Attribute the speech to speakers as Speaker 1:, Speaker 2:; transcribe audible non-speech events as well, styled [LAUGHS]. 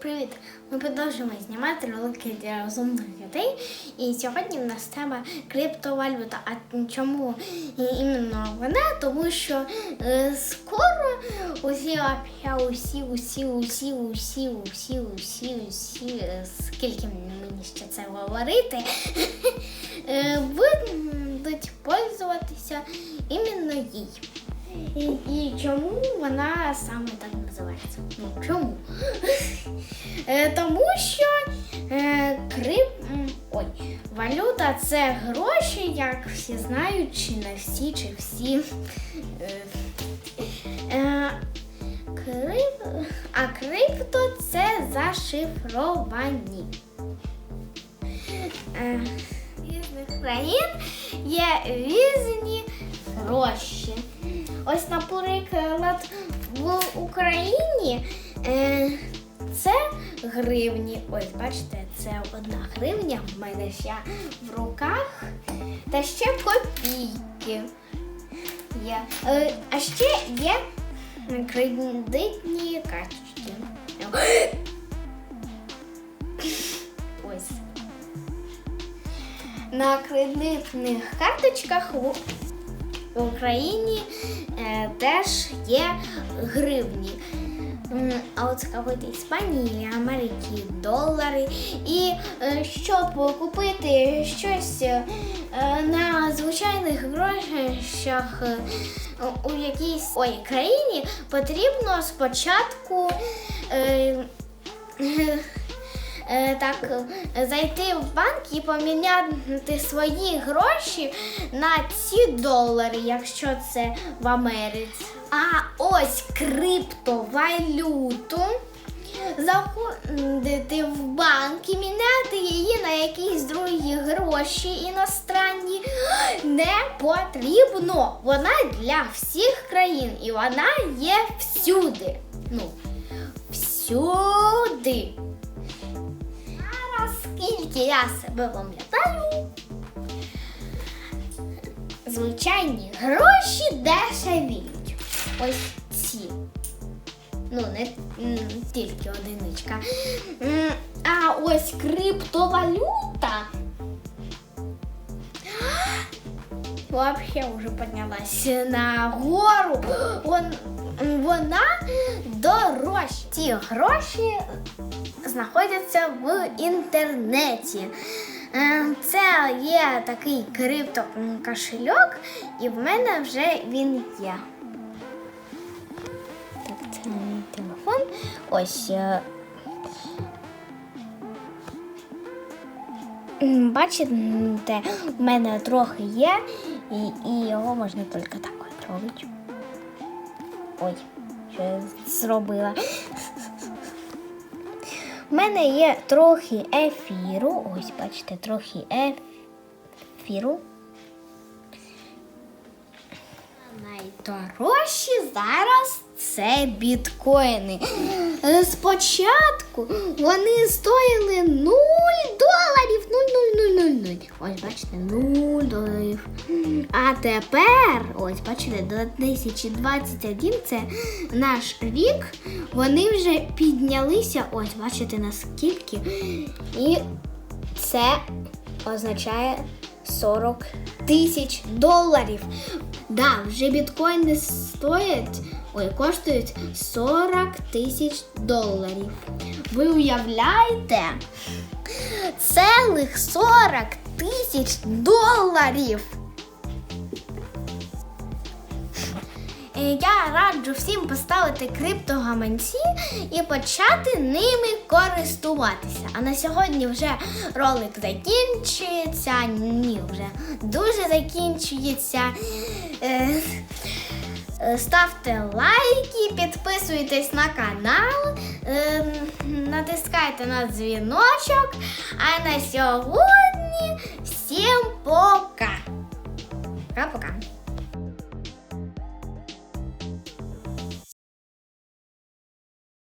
Speaker 1: привіт! Ми продовжуємо знімати ролики для розумних людей. І сьогодні в нас тема криптовалюта. А чому іменно вона? Тому що е, скоро усі усі, усі, усі, усі, усі, усі, усі, е, скільки мені ще це говорити, [LAUGHS] е, будуть пользуватися іменно їй. І, і чому вона саме так називається? Ну чому? [LAUGHS] Е, Тому що е, крип... Ой, валюта це гроші, як всі знають, чи не всі, чи всі. Е, крип... А крипто це зашифровані. Різних країн є різні гроші. Ось, наприклад, в Україні е, це гривні. Ось, бачите, це одна гривня в мене ще в руках. Та ще копійки. Є. Е, а ще є кредитні карточки. Ось. На кредитних карточках в Україні е, теж є гривні. А от сказати Іспанії, Америки, долари. І е, щоб купити щось е, на звичайних грошах у якійсь ой, країні, потрібно спочатку. Е, так е, зайти в банк і поміняти свої гроші на ці долари, якщо це в Америці. А ось криптовалюту заходити в банк і міняти її на якісь другі гроші іностранні не потрібно. Вона для всіх країн і вона є всюди. Ну, всюди. Я себе пам'ятаю, звичайні гроші дешевіють. Ось ці. Ну, не тільки одиничка. А ось криптовалюта. Вообще вже піднялась на гору. Вон, вона дорожча. Ці гроші знаходяться в інтернеті. Е, Це є такий криптокошельок, і в мене вже він є. Так, це мій телефон. Ось. е, Бачите, в мене трохи є, і, і його можна тільки так от робити. Ой, що я зробила. У мене є трохи ефіру. Ось, бачите, трохи ефіру. Найдорожчі зараз це біткоїни. Е, Спочатку вони стоїли 0 доларів. 0,0000. Ось, бачите, 0 доларів. А тепер, ось, бачите, до 2021 це наш рік. Вони вже піднялися. Ось, бачите, наскільки. І це означає 40 тисяч доларів. Да, вже біткоїни стоять, ой, коштують 40 тисяч доларів. Ви уявляєте? Цілих 40 тисяч доларів. Е, Я раджу всім поставити криптогаманці і почати ними користуватися. А на сьогодні вже ролик закінчується. Ні, вже дуже закінчується. Е, Ставте лайки, підписуйтесь на канал, е, натискайте на дзвіночок. А на сьогодні всім пока. Пока-пока.